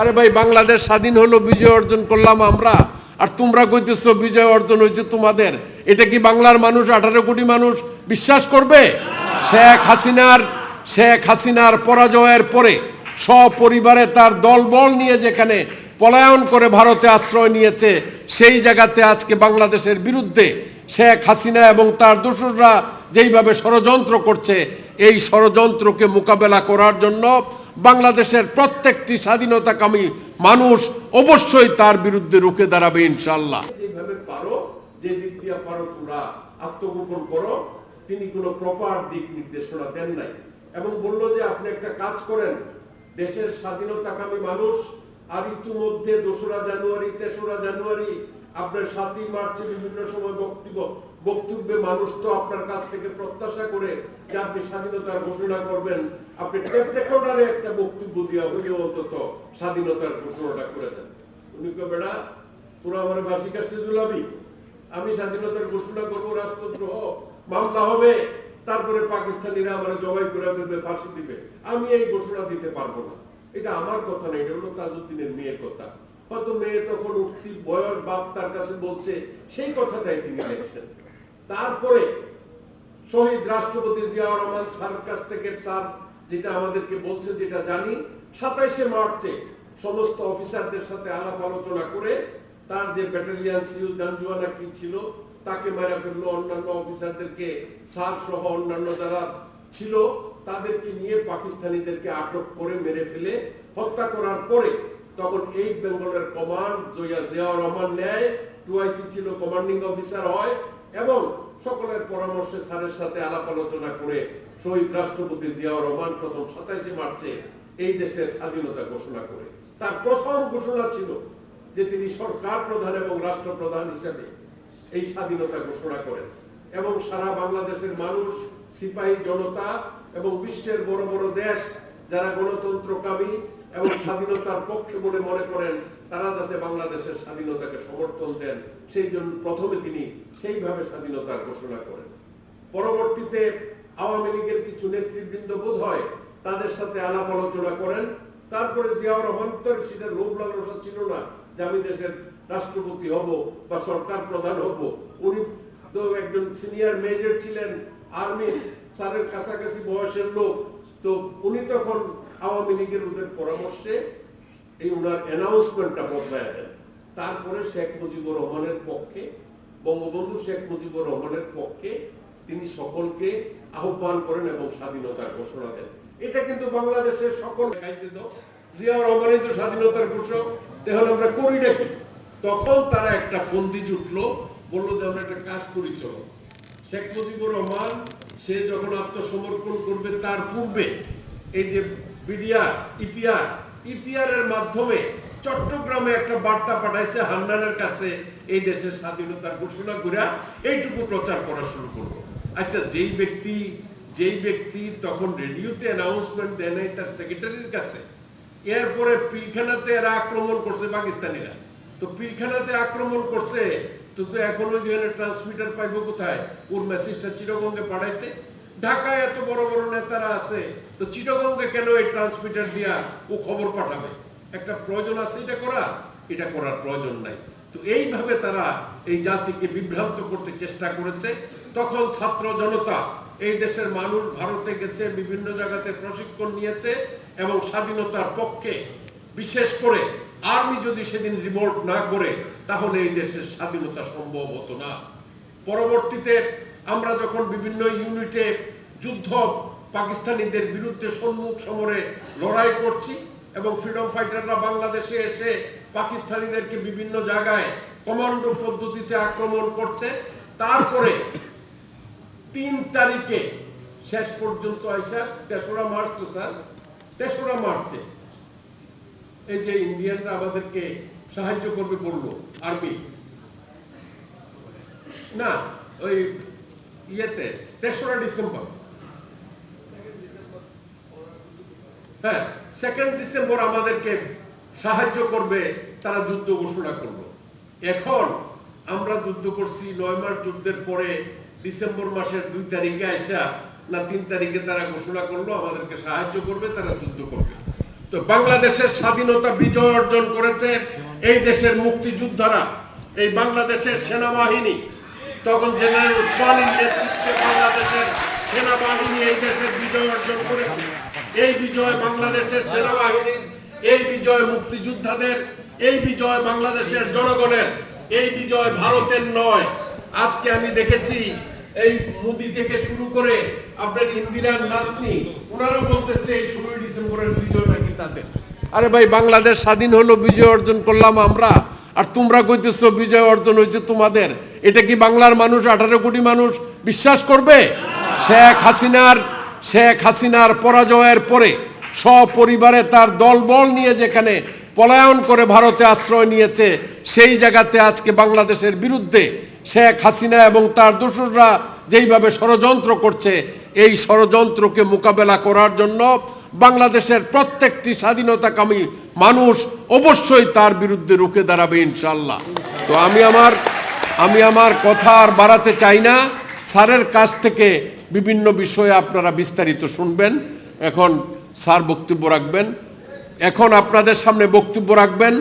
আরে ভাই, বাংলাদেশ স্বাধীন হলো, বিজয় অর্জন করলাম আমরা। আর তোমরা কইতেছ বিজয় অর্জন হয়েছে তোমাদের। এটা কি বাংলার মানুষ, আঠারো কোটি মানুষ বিশ্বাস করবে? শেখ হাসিনার শেখ হাসিনার পরাজয়ের পরে সপরিবারে তার দলবল নিয়ে যেখানে পলায়ন করে ভারতে আশ্রয় নিয়েছে, সেই জায়গাতে আজকে বাংলাদেশের বিরুদ্ধে শেখ হাসিনা এবং তার দোসররা যেইভাবে ষড়যন্ত্র করছে, এই ষড়যন্ত্রকে মোকাবেলা করার জন্য বাংলাদেশের প্রত্যেকটি স্বাধীনতাকামী মানুষ অবশ্যই তার বিরুদ্ধে রুখে দাঁড়াবে ইনশাল্লাহ যেভাবে পারো, যে দিক পারো তোমরা আত্মগোপন করো, তিনি কোনো প্রপার দিক নির্দেশনা দেন নাই। এবং বলল যে আপনি একটা কাজ করেন, দেশের স্বাধীনতাকামী মানুষ আর ইতিমধ্যে দোসরা জানুয়ারি, তেসরা জানুয়ারি আপনার সাতই মার্চে বিভিন্ন সময় বক্তব্য, বক্তব্যে মানুষ তো আপনার কাছ থেকে প্রত্যাশা করে যে আপনি স্বাধীনতার ঘোষণা করবেন। আপনি টেপ রেকর্ডারে একটা বক্তব্য দিয়া হলেও অন্তত স্বাধীনতার ঘোষণাটা করে দেন। উনি কে বেড়া তোরা আমার বাসি কাছে জুলাবি আমি স্বাধীনতার ঘোষণা করব, রাষ্ট্রদ্রোহ, মামলা হবে, তারপরে পাকিস্তানিরা আমার জবাই করে ফেলবে, ফাঁসি দিবে। আমি এই ঘোষণা দিতে পারব না। এটা আমার কথা না, এটা হলো তাজউদ্দিনের মেয়ের কথা। হয়তো মেয়ে তখন উঠতি বয়স বাপ তার কাছে বলছে, সেই কথাটাই তিনি দেখছেন তারপরে শহীদ রাষ্ট্রপতি জিয়াউর রহমান স্যার কাছ থেকে স্যার যেটা আমাদেরকে বলছে, যেটা জানি, সাতাইশে মার্চে সমস্ত অফিসারদের সাথে আলাপ আলোচনা করে তার যে ব্যাটালিয়ান সিউ জানজুয়ানা কি ছিল, তাকে মারা ফেলল অন্যান্য অফিসারদেরকে, স্যার সহ অন্যান্য যারা ছিল, তাদেরকে নিয়ে পাকিস্তানিদেরকে আটক করে মেরে ফেলে, হত্যা করার পরে তখন এই বেঙ্গলের কমান্ড জয়া জিয়াউর রহমান নেয় টুআইসি ছিল কমান্ডিং অফিসার হয় এবং সকলের পরামর্শে স্যারের সাথে আলাপ আলোচনা করে শহীদ রাষ্ট্রপতি জিয়াউর রহমান প্রথম সাতাশে মার্চে এই দেশের স্বাধীনতা ঘোষণা করে। তার প্রথম ঘোষণা ছিল যে তিনি সরকার প্রধান এবং রাষ্ট্রপ্রধান হিসেবে এই স্বাধীনতা ঘোষণা করেন এবং সারা বাংলাদেশের মানুষ, সিপাহী জনতা এবং বিশ্বের বড় বড় দেশ যারা গণতন্ত্রকামী এবং স্বাধীনতার পক্ষে বলে মনে করেন, তারা যাতে বাংলাদেশের স্বাধীনতাকে সমর্থন দেন, সেই জন্য প্রথমে তিনি সেইভাবে স্বাধীনতার ঘোষণা করেন। পরবর্তীতে আওয়ামী লীগের কিছু নেতৃবৃন্দ বোধ হয় তাদের সাথে আলাপ আলোচনা করেন। তারপরে জিয়াউর রহমান তো সেটা লোভ লালসা ছিল না যে আমি দেশের রাষ্ট্রপতি হব বা সরকার প্রধান হব। উনি তো একজন সিনিয়র মেজর ছিলেন, আর্মি, স্যারের কাছাকাছি বয়সের লোক। তো উনি তখন আওয়ামী লীগের ওদের পরামর্শে এই ওনার অ্যানাউন্সমেন্টটা বদলায় দেন। তারপরে শেখ মুজিবুর রহমানের পক্ষে, বঙ্গবন্ধু শেখ মুজিবুর রহমানের পক্ষে তিনি সকলকে আহ্বান করেন এবং স্বাধীনতার ঘোষণা দেন। এটা কিন্তু বাংলাদেশের সকল দেখাইছে তো। জিয়াউর রহমানই তো স্বাধীনতার ঘোষক তাহলে আমরা করি নাকি? তখন তারা একটা ফন্দি জুটলো, বলল যে আমরা একটা কাজ করি, চলো। শেখ মুজিবুর রহমান, সে যখন আত্মসমর্পণ করবে তার পূর্বে এই যে বিডিআর, ইপিআর ইপিআর এর মাধ্যমে চট্টগ্রামে একটা বার্তা পাঠাইছে হান্নানের কাছে, এই দেশের স্বাধীনতার ঘোষণা করে এইটুকু প্রচার করা শুরু করল আচ্ছা যেই ব্যক্তি যেই ব্যক্তি তখন রেডিওতে অ্যানাউন্সমেন্ট দেয় নাই তার সেক্রেটারির কাছে, এরপরে পিলখানাতে এরা আক্রমণ করছে পাকিস্তানিরা। তো পিলখানাতে আক্রমণ করছে, তো তো এখনও যেখানে ট্রান্সমিটার পাইবো কোথায়? ওর মেসেজটা চিরগঙ্গে পাঠাইতে। ঢাকায় এত বড় বড় নেতারা আছে, তো চিটগঙ্গে কেন এই ট্রান্সমিটার দিয়া ও খবর পাঠাবে? একটা প্রয়োজন আছে এটা করা, এটা করার প্রয়োজন নাই। তো এইভাবে তারা এই জাতিকে বিভ্রান্ত করতে চেষ্টা করেছে। তখন ছাত্র জনতা এই দেশের মানুষ ভারতে গেছে, বিভিন্ন জায়গাতে প্রশিক্ষণ নিয়েছে এবং স্বাধীনতার পক্ষে বিশেষ করে আর্মি যদি সেদিন রিভোল্ট না করে, তাহলে এই দেশের স্বাধীনতা সম্ভব হতো না। পরবর্তীতে আমরা যখন বিভিন্ন ইউনিটে যুদ্ধ পাকিস্তানিদের বিরুদ্ধে সম্মুখ সমরে লড়াই করছি এবং ফ্রিডম ফাইটাররা বাংলাদেশে এসে পাকিস্তানিদেরকে বিভিন্ন জায়গায় কমান্ডো পদ্ধতিতে আক্রমণ করছে, তারপরে তিন তারিখে শেষ পর্যন্ত আইসা তেসরা মার্চ তো স্যার, তেসরা মার্চে এই যে ইন্ডিয়ানরা আমাদেরকে সাহায্য করবে বলল আর্মি। না, ওই ইয়েতে, তেসরা ডিসেম্বর। হ্যাঁ সেকেন্ড ডিসেম্বর আমাদেরকে সাহায্য করবে, তারা যুদ্ধ ঘোষণা করল। এখন আমরা যুদ্ধ করছি, নয় মাস যুদ্ধের পরে ডিসেম্বর মাসের দুই তারিখে আসা না তিন তারিখে তারা ঘোষণা করল, আমাদেরকে সাহায্য করবে, তারা যুদ্ধ করবে। তো বাংলাদেশের স্বাধীনতা বিজয় অর্জন করেছে এই দেশের মুক্তিযোদ্ধারা। এই বাংলাদেশের সেনাবাহিনী তখন জেনারেল ওসমানীর নেতৃত্বে বাংলাদেশের সেনাবাহিনী এই দেশের বিজয় অর্জন করেছে। এই বিজয় বাংলাদেশের সেনাবাহিনীর, এই বিজয় মুক্তিযোদ্ধাদের, এই বিজয় বাংলাদেশের জনগণের, এই বিজয় ভারতের নয়। আজকে আমি দেখেছি এই মোদি থেকে শুরু করে আপনার ইন্দিরার নাতনি ওনারা বলতেছে এই ষোলোই ডিসেম্বরের বিজয় নাকি তাদের। আরে ভাই, বাংলাদেশ স্বাধীন হলো, বিজয় অর্জন করলাম আমরা। আর তোমরা কইতেছ বিজয় অর্জন হয়েছে তোমাদের। এটা কি বাংলার মানুষ, আঠারো কোটি মানুষ বিশ্বাস করবে? শেখ হাসিনার শেখ হাসিনার পরাজয়ের পরে সপরিবারে তার দলবল নিয়ে যেখানে পলায়ন করে ভারতে আশ্রয় নিয়েছে, সেই জায়গাতে আজকে বাংলাদেশের বিরুদ্ধে শেখ হাসিনা এবং তার দোসররা যেইভাবে ষড়যন্ত্র করছে, এই ষড়যন্ত্রকে মোকাবেলা করার জন্য বাংলাদেশের প্রত্যেকটি স্বাধীনতাকামী মানুষ অবশ্যই তার বিরুদ্ধে রুখে দাঁড়াবে ইনশাল্লাহ তো আমি আমার আমি আমার কথা আর বাড়াতে চাই না। স্যারের কাছ থেকে বিভিন্ন বিষয়ে আপনারা বিস্তারিত শুনবেন। এখন স্যার বক্তব্য রাখবেন। এখন আপনাদের সামনে বক্তব্য রাখবেন।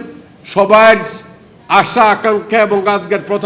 সবার আশা, আকাঙ্ক্ষা এবং আজকের প্রধান